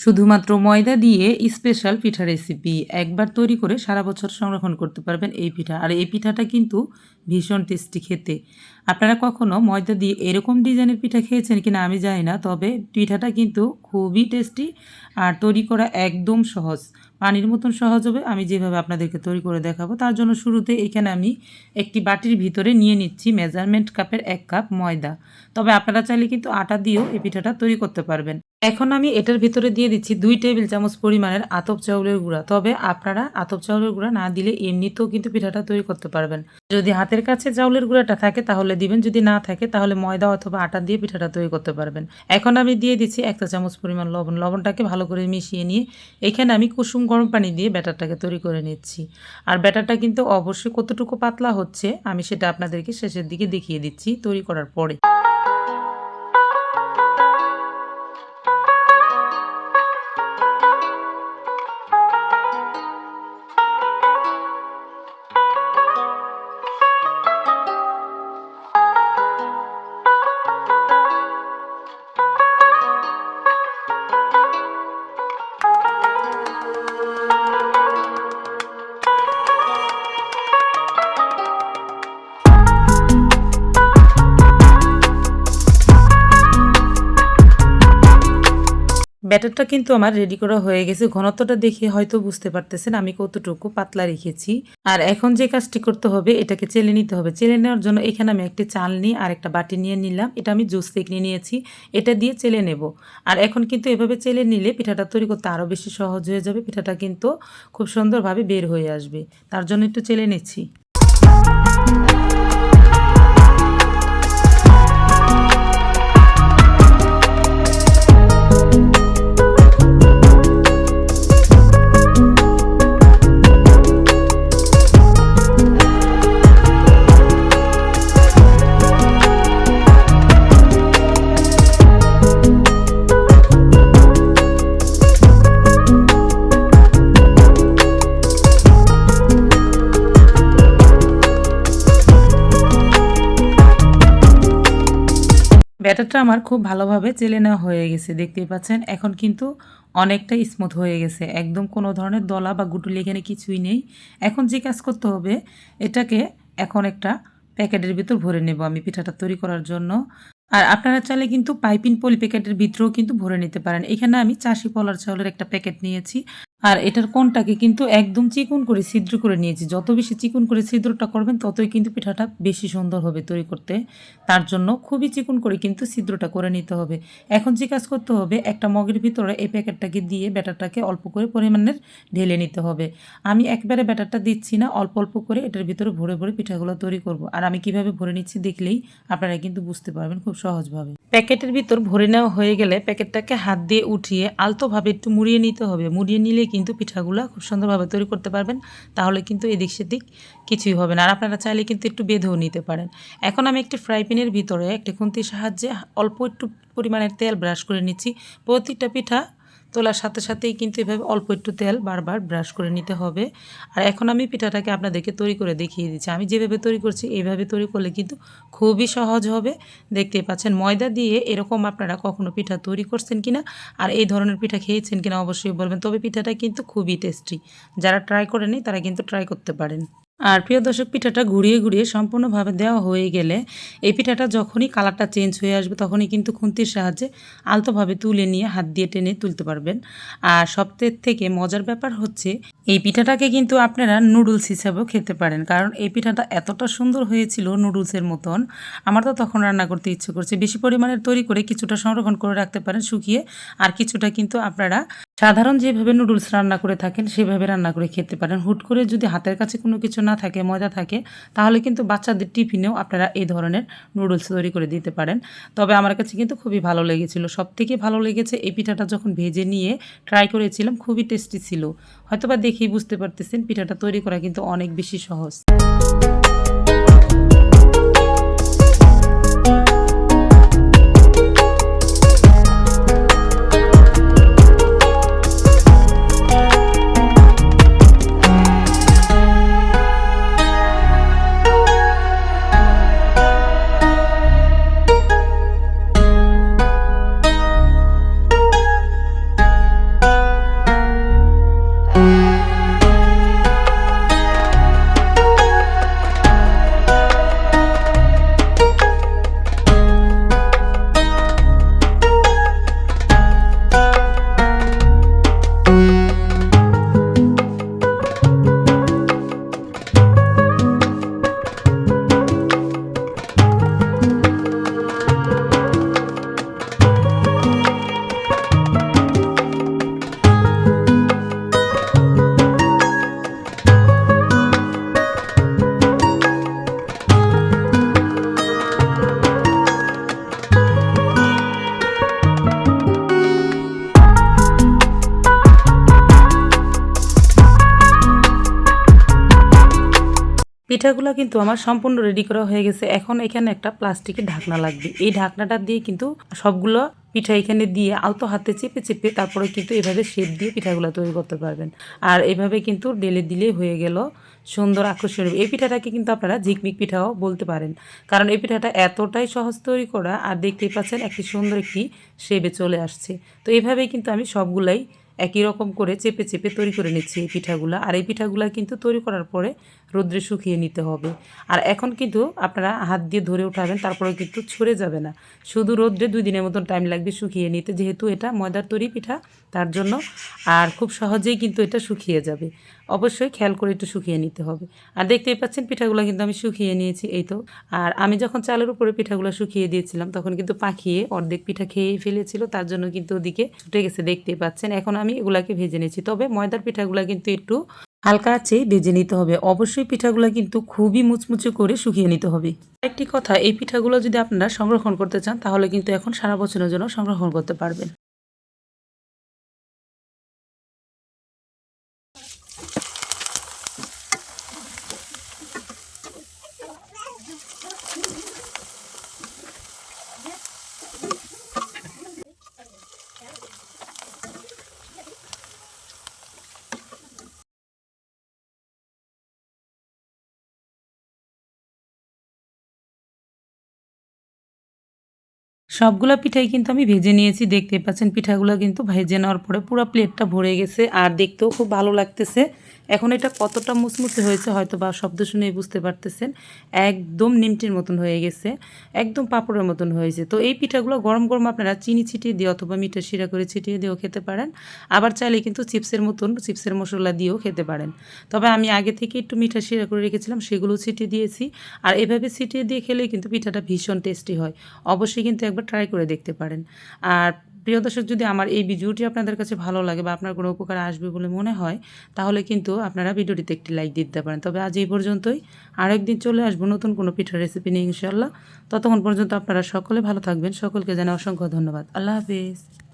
শুধুমাত্র ময়দা দিয়ে স্পেশাল পিঠা রেসিপি একবার তৈরি করে সারা বছর সংরক্ষণ করতে পারবেন এই পিঠা। আর এই পিঠাটা কিন্তু ভীষণ টেস্টি খেতে। আপনারা কখনো ময়দা দিয়ে এরকম ডিজাইনের পিঠা খেয়েছেন কিনা আমি জানি না, তবে পিঠাটা কিন্তু খুবই টেস্টি আর তৈরি করা একদম সহজ। পানির মতন সহজ হবে, আমি যেভাবে আপনাদেরকে তৈরি করে দেখাবো, তার জন্য শুরুতে এখানে আমি একটি বাটির ভিতরে নিয়ে নিচ্ছি মেজারমেন্ট কাপের এক কাপ ময়দা। তবে আপনারা চাইলে কিন্তু আটা দিয়েও এই পিঠাটা তৈরি করতে পারবেন। এখন আমি এটার ভিতরে দিয়ে দিচ্ছি দুই টেবিল চামচ পরিমাণের আতপ চাউলের গুঁড়া। তবে আপনারা আতপ চাউলের গুঁড়া না দিলে এমনিতেও কিন্তু পিঠাটা তৈরি করতে পারবেন। যদি হাতের কাছে চাউলের গুঁড়াটা থাকে তাহলে দিবেন, যদি না থাকে তাহলে ময়দা অথবা আটা দিয়ে পিঠাটা তৈরি করতে পারবেন। এখন আমি দিয়ে দিচ্ছি একটা চামচ পরিমাণ লবণ। লবণটাকে ভালো করে মিশিয়ে নিয়ে এখানে আমি কুসুম গরম পানি দিয়ে ব্যাটারটাকে তৈরি করে নিচ্ছি। আর ব্যাটারটা কিন্তু অবশ্যই কতটুকু পাতলা হচ্ছে আমি সেটা আপনাদেরকে শেষের দিকে দেখিয়ে দিচ্ছি তৈরি করার পরে। ব্যাটারটা কিন্তু আমার রেডি করা হয়ে গেছে। ঘনত্বটা দেখে হয়তো বুঝতে পারতেছেন, আমি কতটুকু পাতলা রেখেছি। আর এখন যে কাজটি করতে হবে, এটাকে চেলে নিতে হবে। চেলে নেওয়ার জন্য এখানে আমি একটি চাল নিয়ে আর একটা বাটি নিয়ে নিলাম। এটা আমি জুস থেকে নিয়ে নিয়েছি। এটা দিয়ে চেলে নেব। আর এখন কিন্তু এভাবে চেলে নিলে পিঠাটা তৈরি করতে আরও বেশি সহজ হয়ে যাবে। পিঠাটা কিন্তু খুব সুন্দরভাবে বের হয়ে আসবে। তার জন্য একটু চেলে নিচ্ছি। আমার খুব ভালোভাবে চেলে নেওয়া হয়ে গেছে, দেখতেই পাচ্ছেন। এখন কিন্তু অনেকটা স্মুথ হয়ে গেছে। একদম কোনো ধরনের দলা বা গুটুলি এখানে কিছুই নেই। এখন যে কাজ করতে হবে, এটাকে এখন একটা প্যাকেটের ভিতর ভরে নেব আমি পিঠাটা তৈরি করার জন্য। আর আপনারা চাইলে কিন্তু পাইপিন পলি প্যাকেটের ভিতরেও কিন্তু ভরে নিতে পারেন। এখানে আমি চাষি পলার চাউলের একটা প্যাকেট নিয়েছি। আর এটার কোনটাকে কিন্তু একদম চিকুন করে ছিদ্র করে নিয়েছি। যত বেশি চিকুন করে ছিদ্রটা করবেন, ততই কিন্তু পিঠাটা বেশি সুন্দর হবে তৈরি করতে। তার জন্য খুবই চিকুন করে কিন্তু ছিদ্রটা করে নিতে হবে। এখন যে কাজ করতে হবে, একটা মগের ভিতরে এই প্যাকেটটাকে দিয়ে ব্যাটারটাকে অল্প করে পরিমাণের ঢেলে নিতে হবে। আমি একবারে ব্যাটারটা দিচ্ছি না, অল্প অল্প করে এটার ভিতরে ভরে ভরে পিঠাগুলো তৈরি করব। আর আমি কীভাবে ভরে নিচ্ছি দেখলেই আপনারা কিন্তু বুঝতে পারবেন খুব সহজভাবে। প্যাকেটের ভিতর ভরে নেওয়া হয়ে গেলে প্যাকেটটাকে হাত দিয়ে উঠিয়ে আলতোভাবে একটু মুড়িয়ে নিতে হবে। মুড়িয়ে নিলে কিন্তু পিঠাগুলো খুব সুন্দরভাবে তৈরি করতে পারবেন, তাহলে কিন্তু এদিক সেদিক কিছুই হবে না। আর আপনারা চাইলে কিন্তু একটু বেঁধেও নিতে পারেন। এখন আমি একটি ফ্রাই প্যানের ভিতরে একটি খুন্তির সাহায্যে অল্প একটু পরিমাণের তেল ব্রাশ করে নিচ্ছি। প্রতিটা পিঠা তোলার সাথে সাথেই কিন্তু এভাবে অল্প একটু তেল বারবার ব্রাশ করে নিতে হবে। আর এখন আমি পিঠাটাকে আপনাদেরকে তৈরি করে দেখিয়ে দিচ্ছি। আমি যেভাবে তৈরি করছি, এইভাবে তৈরি করলে কিন্তু খুবই সহজ হবে। দেখতেই পাচ্ছেন, ময়দা দিয়ে এরকম আপনারা কখনো পিঠা তৈরি করছেন কিনা আর এই ধরনের পিঠা খেয়েছেন কিনা অবশ্যই বলবেন। তবে পিঠাটা কিন্তু খুবই টেস্টি। যারা ট্রাই করেনি তারা কিন্তু ট্রাই করতে পারেন। আর প্রিয় দর্শক, পিঠাটা ঘুরিয়ে ঘুরিয়ে সম্পূর্ণভাবে দেওয়া হয়ে গেলে এই পিঠাটা যখনই কালারটা চেঞ্জ হয়ে আসবে তখনই কিন্তু খুন্তির সাহায্যে আলতোভাবে তুলে নিয়ে হাত দিয়ে টেনে তুলতে পারবেন। আর সবথেকে থেকে মজার ব্যাপার হচ্ছে, এই পিঠাটাকে কিন্তু আপনারা নুডলস হিসাবেও খেতে পারেন। কারণ এই পিঠাটা এতটা সুন্দর হয়েছিল নুডলসের মতন, আমার তো তখন রান্না করতে ইচ্ছে করছে। বেশি পরিমাণের তৈরি করে কিছুটা সংরক্ষণ করে রাখতে পারেন শুকিয়ে, আর কিছুটা কিন্তু আপনারা সাধারণ যেভাবে নুডলস রান্না করে থাকেন, সেভাবে রান্না করে খেতে পারেন। হুট করে যদি হাতের কাছে কোনো কিছু না থাকে, ময়দা থাকে, তাহলে কিন্তু বাচ্চাদের টিফিনেও আপনারা এই ধরনের নুডলস তৈরি করে দিতে পারেন। তবে আমার কাছে কিন্তু খুবই ভালো লেগেছিল। সব থেকে ভালো লেগেছে এই পিঠাটা যখন ভেজে নিয়ে ট্রাই করেছিলাম, খুবই টেস্টি ছিল। হয়তোবা দেখেই বুঝতে পারতেছেন, পিঠাটা তৈরি করা কিন্তু অনেক বেশি সহজ। পিঠাগুলো কিন্তু আমার সম্পূর্ণ রেডি করা হয়ে গেছে। এখন এখানে একটা প্লাস্টিকের ঢাকনা লাগবে। এই ঢাকনাটা দিয়ে কিন্তু সবগুলো পিঠা এখানে দিয়ে আলতো হাতে চেপে চেপে তারপরে কিন্তু এভাবে শেপ দিয়ে পিঠাগুলো তৈরি করতে পারবেন। আর এভাবে কিন্তু ডেলে দিলেই হয়ে গেল সুন্দর আকর্ষণীয় এই পিঠাটাকে কিন্তু আপনারা ঝিকমিক পিঠাও বলতে পারেন। কারণ এই পিঠাটা এতটাই সহজ তৈরি করা আর দেখতেই পাচ্ছেন একটি সুন্দর একটি শেপে চলে আসছে। তো এইভাবেই কিন্তু আমি সবগুলাই একই রকম করে চেপে চেপে তৈরি করে নিচ্ছি এই পিঠাগুলো। আর এই পিঠাগুলো কিন্তু তৈরি করার পরে রোদ্রে শুকিয়ে নিতে হবে। আর এখন কিন্তু আপনারা হাত দিয়ে ধরে উঠাবেন তারপরে কিন্তু ছড়ে যাবে না। শুধু রোদ্রে দুই দিনের মতন টাইম লাগবে শুকিয়ে নিতে, যেহেতু এটা ময়দার তৈরি পিঠা, তার জন্য। আর খুব সহজেই কিন্তু এটা শুকিয়ে যাবে। অবশ্যই খেয়াল করে একটু শুকিয়ে নিতে হবে। আর দেখতেই পাচ্ছেন পিঠাগুলো কিন্তু আমি শুকিয়ে নিয়েছি, এই তো। আর আমি যখন চালের উপরে পিঠাগুলো শুকিয়ে দিয়েছিলাম, তখন কিন্তু পাখিয়ে অর্ধেক পিঠা খেয়েই ফেলেছিল, তার জন্য কিন্তু ওদিকে ছুটে গেছে, দেখতেই পাচ্ছেন। এখন আমি এগুলাকে ভেজে নিয়েছি। তবে ময়দার পিঠাগুলো কিন্তু একটু হালকা আছে ভেজে নিতে হবে। অবশ্যই পিঠাগুলো কিন্তু খুবই মুচমুচে করে শুকিয়ে নিতে হবে। একটি কথা, এই পিঠাগুলো যদি আপনারা সংরক্ষণ করতে চান, তাহলে কিন্তু এখন সারা বছরের জন্য সংরক্ষণ করতে পারবেন। সবগুলো পিঠাই কিন্তু আমি ভেজে নিয়েছি দেখতে পাচ্ছেন। পিঠাগুলো কিন্তু ভেজে নেওয়ার পরে পুরো প্লেটটা ভরে গেছে, আর দেখতেও খুব ভালো লাগতেছে। এখন এটা কতটা মুচমুচে হয়েছে হয়তো বা শব্দ শুনেই বুঝতে পারতেছেন। একদম নিমটির মতন হয়ে গেছে, একদম পাপড়ের মতন হয়েছে। তো এই পিঠাগুলো গরম গরম আপনারা চিনি ছিটিয়ে দিয়ে অথবা মিঠা শিরা করে ছিটিয়ে দিয়েও খেতে পারেন। আবার চাইলে কিন্তু চিপসের মতন, চিপসের মশলা দিয়েও খেতে পারেন। তবে আমি আগে থেকে একটু মিঠা শিরা করে রেখেছিলাম সেগুলো ছিটিয়ে দিয়েছি। আর এভাবে ছিটিয়ে দিয়ে খেলে কিন্তু পিঠাটা ভীষণ টেস্টি হয়। অবশ্যই কিন্তু একবার ট্রাই করে দেখতে পারেন। আর প্রিয় দর্শক, যদি আমার এই ভিডিওটি আপনাদের কাছে ভালো লাগে বা আপনার কোনো উপকার আসবে বলে মনে হয়, তাহলে কিন্তু আপনারা ভিডিওটিতে একটি লাইক দিতে পারেন। তবে আজ এই পর্যন্তই। আরেকদিন চলে আসব নতুন কোনো পিঠার রেসিপি নিয়ে ইনশাল্লাহ ততক্ষণ পর্যন্ত আপনারা সকলে ভালো থাকবেন। সকলকে জানাই অসংখ্য ধন্যবাদ। আল্লাহ হাফিজ।